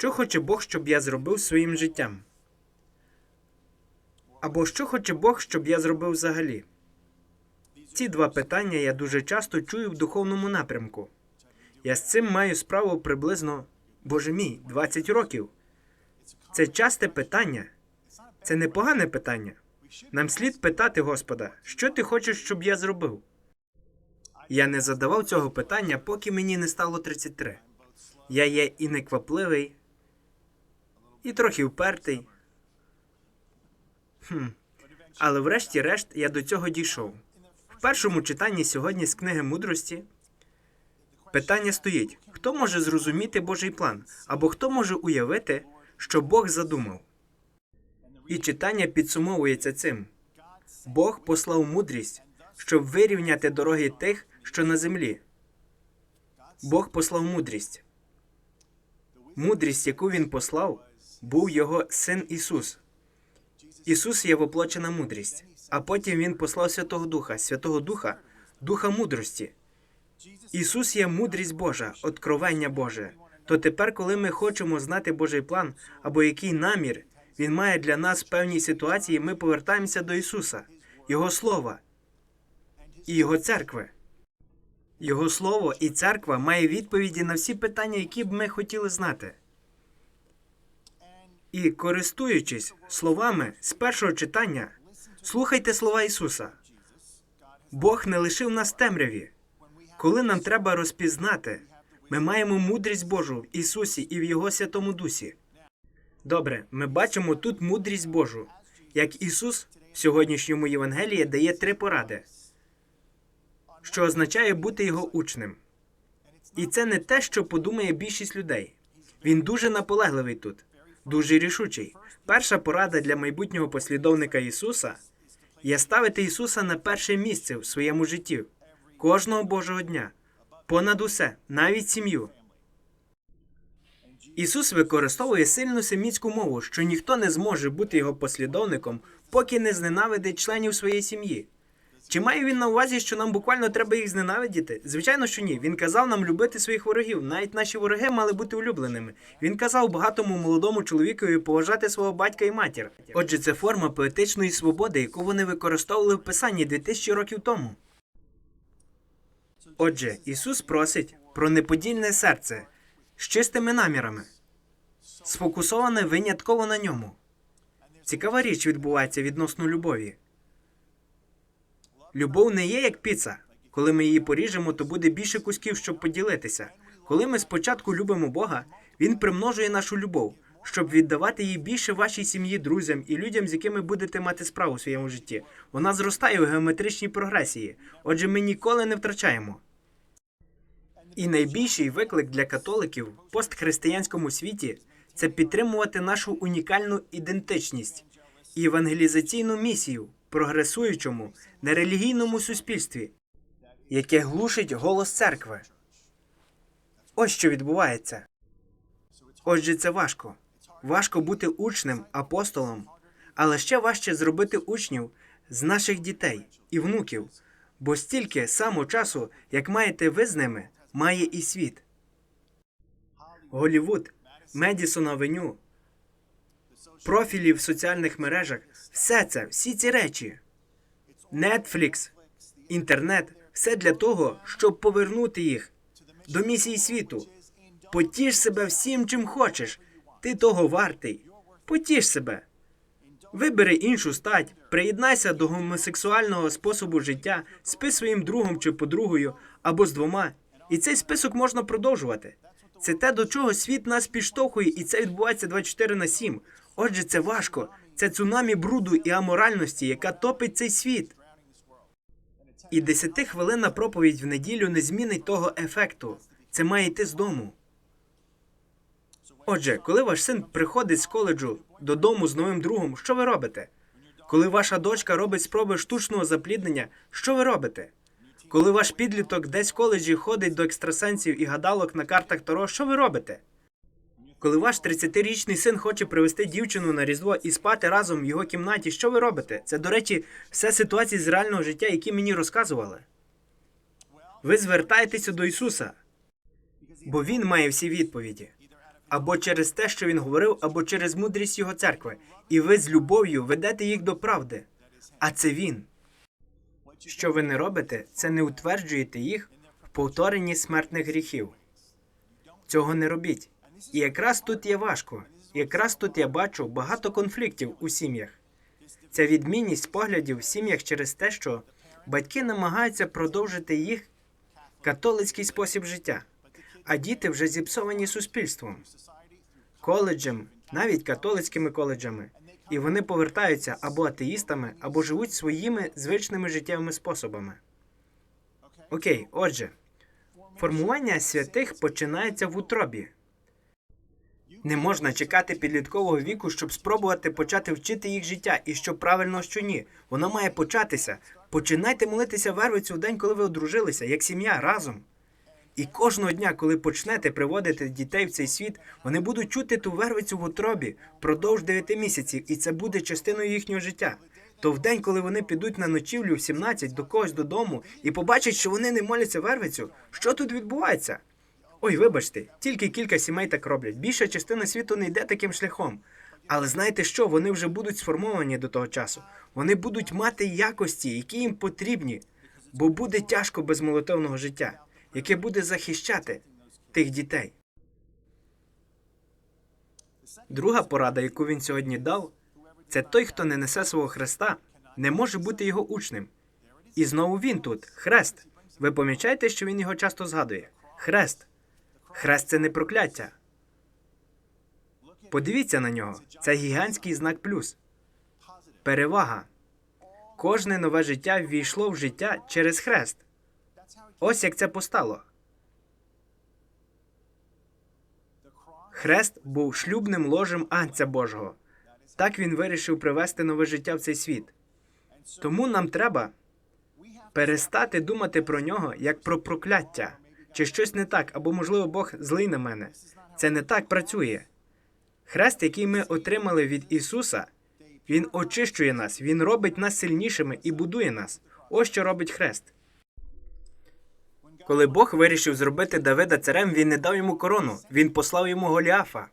Що хоче Бог, щоб я зробив своїм життям? Або що хоче Бог, щоб я зробив взагалі? Ці два питання я дуже часто чую в духовному напрямку. Я з цим маю справу приблизно, боже мій, 20 років. Це часте питання. Це непогане питання. Нам слід питати Господа, що ти хочеш, щоб я зробив? Я не задавав цього питання, поки мені не стало 33. Я є і неквапливий, і трохи впертий. Хм. Але врешті-решт я до цього дійшов. В першому читанні сьогодні з книги мудрості питання стоїть: хто може зрозуміти Божий план, або хто може уявити, що Бог задумав? І читання підсумовується цим: Бог послав мудрість, щоб вирівняти дороги тих, що на землі. Бог послав мудрість. Мудрість, яку він послав, був його син Ісус. Ісус є воплочена мудрість, а потім Він послав Святого Духа, Святого Духа, Духа мудрості. Ісус є мудрість Божа, откровення Боже. То тепер, коли ми хочемо знати Божий план або який намір Він має для нас в певній ситуації, ми повертаємося до Ісуса, Його Слова і Його церкви. Його Слово і церква має відповіді на всі питання, які б ми хотіли знати. І користуючись словами з першого читання, слухайте слова Ісуса. Бог не лишив нас темряві. Коли нам треба розпізнати, ми маємо мудрість Божу в Ісусі і в Його Святому Дусі. Добре, ми бачимо тут мудрість Божу. Як Ісус в сьогоднішньому Євангелії дає три поради, що означає бути його учнем. І це не те, що подумає більшість людей. Він дуже наполегливий тут, дуже рішучий. Перша порада для майбутнього послідовника Ісуса є ставити Ісуса на перше місце в своєму житті кожного Божого дня, понад усе, навіть сім'ю. Ісус використовує сильну семітську мову, що ніхто не зможе бути його послідовником, поки не зненавидить членів своєї сім'ї. Чи має він на увазі, що нам буквально треба їх зненавидіти? Звичайно, що ні. Він казав нам любити своїх ворогів. Навіть наші вороги мали бути улюбленими. Він казав багатому молодому чоловікові поважати свого батька і матір. Отже, це форма поетичної свободи, яку вони використовували в писанні 2000 років тому. Отже, Ісус просить про неподільне серце з чистими намірами, сфокусоване винятково на ньому. Цікава річ відбувається відносно любові. Любов не є як піца. Коли ми її поріжемо, то буде більше кусків, щоб поділитися. Коли ми спочатку любимо Бога, Він примножує нашу любов, щоб віддавати її більше вашій сім'ї, друзям і людям, з якими будете мати справу в своєму житті. Вона зростає у геометричній прогресії. Отже, ми ніколи не втрачаємо. І найбільший виклик для католиків в постхристиянському світі це підтримувати нашу унікальну ідентичність і евангелізаційну місію прогресуючому нерелігійному суспільстві, яке глушить голос церкви. Ось що відбувається. Отже, це важко. Важко бути учнем, апостолом, але ще важче зробити учнів з наших дітей і внуків, бо стільки само часу, як маєте ви з ними, має і світ. Голівуд, Медісон Авеню, профілі в соціальних мережах все це, всі ці речі. Netflix, інтернет все для того, щоб повернути їх до місії світу. Потіш себе всім, чим хочеш. Ти того вартий. Потіш себе. Вибери іншу стать, приєднайся до гомосексуального способу життя, спи своїм другом чи подругою або з двома. І цей список можна продовжувати. Це те, до чого світ нас підштовхує, і це відбувається 24 на 7. Отже, це важко. Це цунамі бруду і аморальності, яка топить цей світ. І десятихвилинна проповідь в неділю не змінить того ефекту. Це має йти з дому. Отже, коли ваш син приходить з коледжу додому з новим другом, що ви робите? Коли ваша дочка робить спроби штучного запліднення, що ви робите? Коли ваш підліток десь в коледжі ходить до екстрасенсів і гадалок на картах Таро, що ви робите? Коли ваш 30-річний син хоче привезти дівчину на Різдво і спати разом в його кімнаті, що ви робите? Це, до речі, все ситуації з реального життя, які мені розказували. Ви звертаєтеся до Ісуса, бо Він має всі відповіді. або через те, що він говорив, або через мудрість його церкви, і ви з любов'ю ведете їх до правди. А це він. Що ви не робите, це не утверджуєте їх в повторенні смертних гріхів. Цього не робіть. І якраз тут є важко. Якраз тут я бачу багато конфліктів у сім'ях. Ця відмінність поглядів в сім'ях через те, що батьки намагаються продовжити їх католицький спосіб життя, а діти вже зіпсовані суспільством, коледжем, навіть католицькими коледжами, і вони повертаються або атеїстами, або живуть своїми звичними життєвими способами. Окей, отже, формування святих починається в утробі. Не можна чекати підліткового віку, щоб спробувати почати вчити їх життя, і що правильно, що ні. Воно має початися. Починайте молитися вервицю в день, коли ви одружилися, як сім'я разом. І кожного дня, коли почнете приводити дітей в цей світ, вони будуть чути ту вервицю в утробі впродовж 9 місяців, і це буде частиною їхнього життя. То в день, коли вони підуть на ночівлю в 17 до когось додому і побачать, що вони не моляться вервицю, що тут відбувається? Ой, вибачте, тільки кілька сімей так роблять. Більша частина світу не йде таким шляхом. Але знаєте що? Вони вже будуть сформовані до того часу. Вони будуть мати якості, які їм потрібні, бо буде тяжко без молитовного життя, яке буде захищати тих дітей. Друга порада, яку він сьогодні дав, це той, хто не несе свого хреста, не може бути його учнем. І знову він тут хрест. Ви помічаєте, що він його часто згадує? Хрест. Хрест це не прокляття. Подивіться на нього. Це гігантський знак плюс. Перевага. Кожне нове життя ввійшло в життя через хрест. Ось як це постало. Хрест був шлюбним ложем Анця Божого. Так він вирішив привести нове життя в цей світ. Тому нам треба перестати думати про нього як про прокляття. Чи щось не так, або, можливо, Бог злий на мене. Це не так працює. Хрест, який ми отримали від Ісуса, Він очищує нас, Він робить нас сильнішими і будує нас. Ось що робить хрест. Коли Бог вирішив зробити Давида царем, він не дав йому корону, він послав йому Голіафа.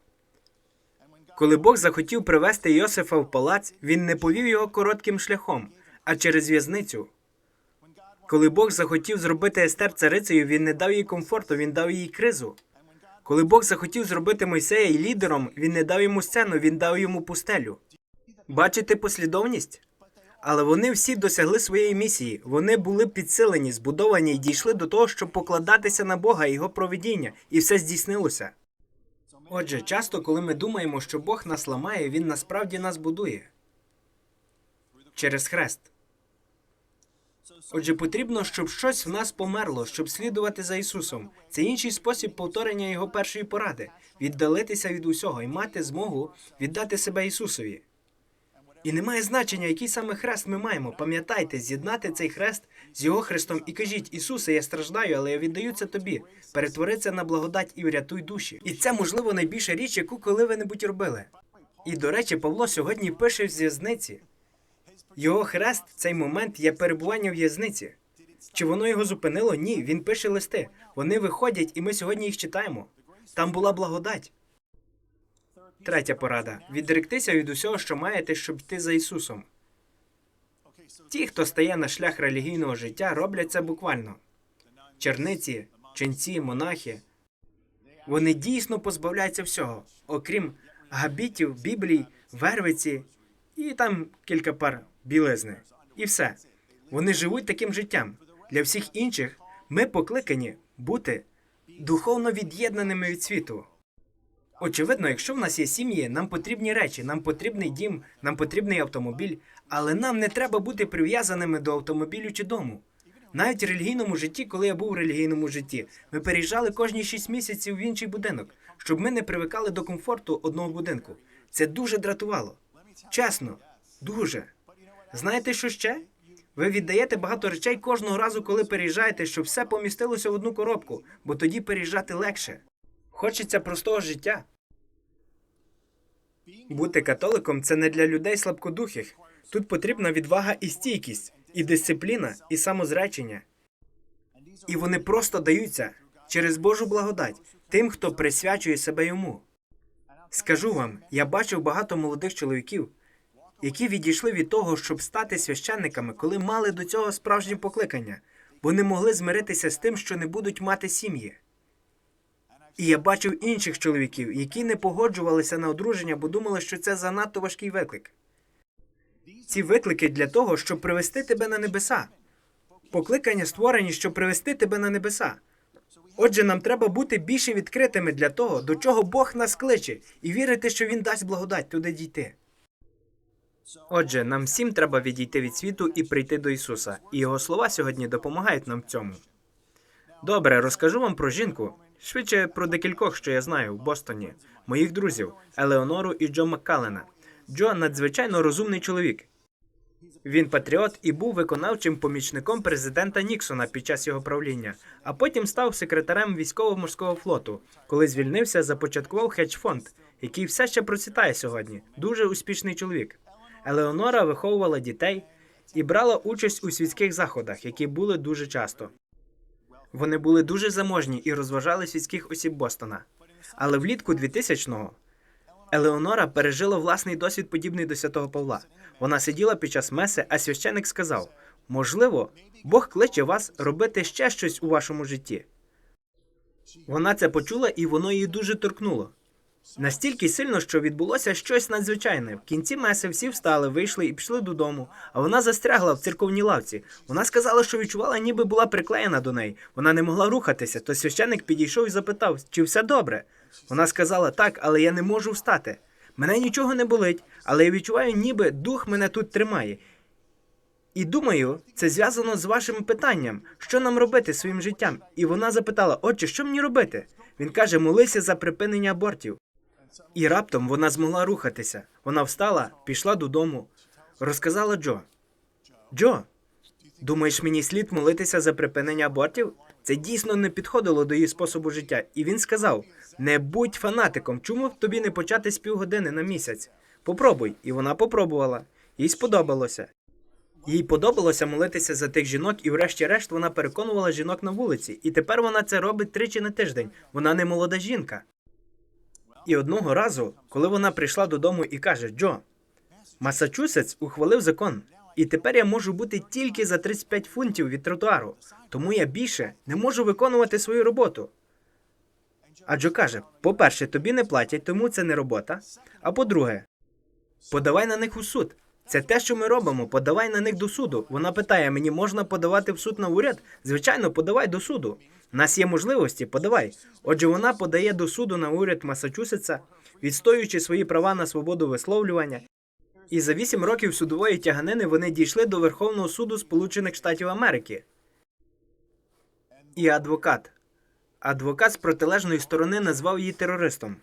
Коли Бог захотів привести Йосифа в палац, він не повів його коротким шляхом, а через в'язницю. Коли Бог захотів зробити Естер царицею, він не дав їй комфорту, він дав їй кризу. Коли Бог захотів зробити Мойсея лідером, він не дав йому сцену, він дав йому пустелю. Бачите послідовність? Але вони всі досягли своєї місії. Вони були підсилені, збудовані і дійшли до того, щоб покладатися на Бога і його проведіння, і все здійснилося. Отже, часто, коли ми думаємо, що Бог нас ламає, він насправді нас будує через хрест. Отже, потрібно, щоб щось в нас померло, щоб слідувати за Ісусом. Це інший спосіб повторення Його першої поради віддалитися від усього і мати змогу віддати себе Ісусові. І немає значення, який саме хрест ми маємо. Пам'ятайте, з'єднати цей хрест з його хрестом і кажіть: Ісусе, я страждаю, але я віддаю це тобі. Перетвори це на благодать і врятуй душі. І це, можливо, найбільша річ, яку коли-небудь робили. І до речі, Павло сьогодні пише з в'язниці. Його хрест цей момент є перебування в в'язниці. Чи воно його зупинило? Ні. Він пише листи. Вони виходять, і ми сьогодні їх читаємо. Там була благодать. Третя порада: відректися від усього, що маєте, щоб йти за Ісусом. Ті, хто стає на шлях релігійного життя, роблять це буквально. Черниці, ченці, монахи. Вони дійсно позбавляються всього, окрім габітів, біблій, вервиці і там кілька пар білизни. І все. Вони живуть таким життям. Для всіх інших ми покликані бути духовно від'єднаними від світу. Очевидно, якщо в нас є сім'ї, нам потрібні речі, нам потрібний дім, нам потрібний автомобіль, але нам не треба бути прив'язаними до автомобілю чи дому. Навіть в релігійному житті, коли я був у релігійному житті, ми переїжджали кожні 6 місяців в інший будинок, щоб ми не привикали до комфорту одного будинку. Це дуже дратувало. Чесно, дуже. Знаєте, що ще? Ви віддаєте багато речей кожного разу, коли переїжджаєте, щоб все помістилося в одну коробку, бо тоді переїжджати легше. Хочеться простого життя. Бути католиком це не для людей слабкодухих. Тут потрібна відвага і стійкість, і дисципліна, і самозречення. І вони просто даються через Божу благодать тим, хто присвячує себе йому. Скажу вам, я бачив багато молодих чоловіків, які відійшли від того, щоб стати священниками, коли мали до цього справжнє покликання, бо не могли змиритися з тим, що не будуть мати сім'ї. І я бачив інших чоловіків, які не погоджувалися на одруження, бо думали, що це занадто важкий виклик. Ці виклики для того, щоб привести тебе на небеса. Покликання створені, щоб привести тебе на небеса. Отже, нам треба бути більше відкритими для того, до чого Бог нас кличе, і вірити, що Він дасть благодать туди дійти. Отже, нам всім треба відійти від світу і прийти до Ісуса, і Його слова сьогодні допомагають нам в цьому. Добре, розкажу вам про жінку, швидше про декількох, що я знаю в Бостоні, моїх друзів Елеонору і Джо Маккалена. Джо надзвичайно розумний чоловік. Він патріот і був виконавчим помічником президента Ніксона під час його правління, а потім став секретарем військово-морського флоту. Коли звільнився, започаткував хедж-фонд, який все ще процвітає сьогодні. Дуже успішний чоловік. Елеонора виховувала дітей і брала участь у світських заходах, які були дуже часто. Вони були дуже заможні і розважали світських осіб Бостона. Але влітку 2000-го Елеонора пережила власний досвід, подібний до святого Павла. Вона сиділа під час меси, а священик сказав: можливо, Бог кличе вас робити ще щось у вашому житті. Вона це почула, і воно її дуже торкнуло. Настільки сильно, що відбулося щось надзвичайне. В кінці меси всі встали, вийшли і пішли додому. А вона застрягла в церковній лавці. Вона сказала, що відчувала, ніби була приклеєна до неї. Вона не могла рухатися. То священник підійшов і запитав, чи все добре. Вона сказала так, але я не можу встати. Мене нічого не болить, але я відчуваю, ніби дух мене тут тримає. І думаю, це зв'язано з вашим питанням, що нам робити своїм життям. І вона запитала: Отче, що мені робити? Він каже: молися за припинення абортів. І раптом вона змогла рухатися. Вона встала, пішла додому, розказала Джо. Джо, думаєш, мені слід молитися за припинення абортів? Це дійсно не підходило до її способу життя. І він сказав: не будь фанатиком, чому б тобі не почати з півгодини на місяць? Попробуй. І вона попробувала. Їй сподобалося. Їй подобалося молитися за тих жінок, і врешті-решт вона переконувала жінок на вулиці. І тепер вона це робить тричі на тиждень. Вона не молода жінка. І одного разу, коли вона прийшла додому і каже: Джо, Масачусетс ухвалив закон, і тепер я можу бути тільки за 35 фунтів від тротуару, тому я більше не можу виконувати свою роботу. А Джо каже: по-перше, тобі не платять, тому це не робота. А по-друге, подавай на них у суд. Це те, що ми робимо. Подавай на них до суду. Вона питає: мені можна подавати в суд на уряд? Звичайно, подавай до суду. У нас є можливості, подавай. Отже, вона подає до суду на уряд Масачусетса, відстоюючи свої права на свободу висловлювання. І за вісім років судової тяганини вони дійшли до Верховного суду Сполучених Штатів Америки. І адвокат. Адвокат з протилежної сторони назвав її терористом.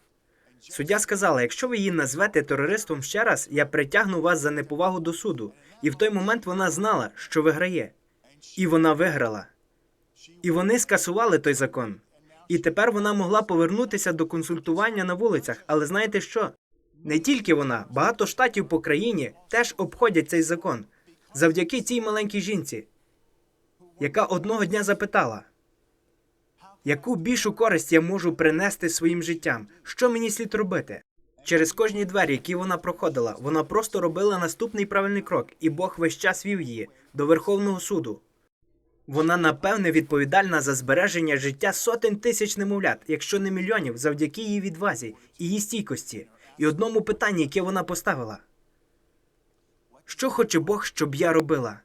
Суддя сказала: якщо ви її назвете терористом ще раз, я притягну вас за неповагу до суду. І в той момент вона знала, що виграє. І вона виграла. І вони скасували той закон. І тепер вона могла повернутися до консультування на вулицях. Але знаєте що? Не тільки вона, багато штатів по країні теж обходять цей закон завдяки цій маленькій жінці, яка одного дня запитала, яку більшу користь я можу принести своїм життям? Що мені слід робити? Через кожні двері, які вона проходила, вона просто робила наступний правильний крок, і Бог весь час вів її до Верховного суду. Вона напевне відповідальна за збереження життя сотень тисяч немовлят, якщо не мільйонів, завдяки її відвазі і її стійкості, і одному питанні, яке вона поставила: Що хоче Бог, щоб я робила?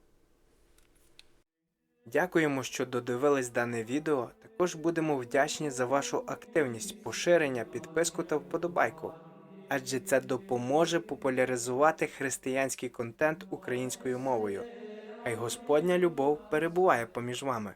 Дякуємо, що додивились дане відео. Також будемо вдячні за вашу активність, поширення, підписку та вподобайку, адже це допоможе популяризувати християнський контент українською мовою. Хай Господня любов перебуває поміж вами.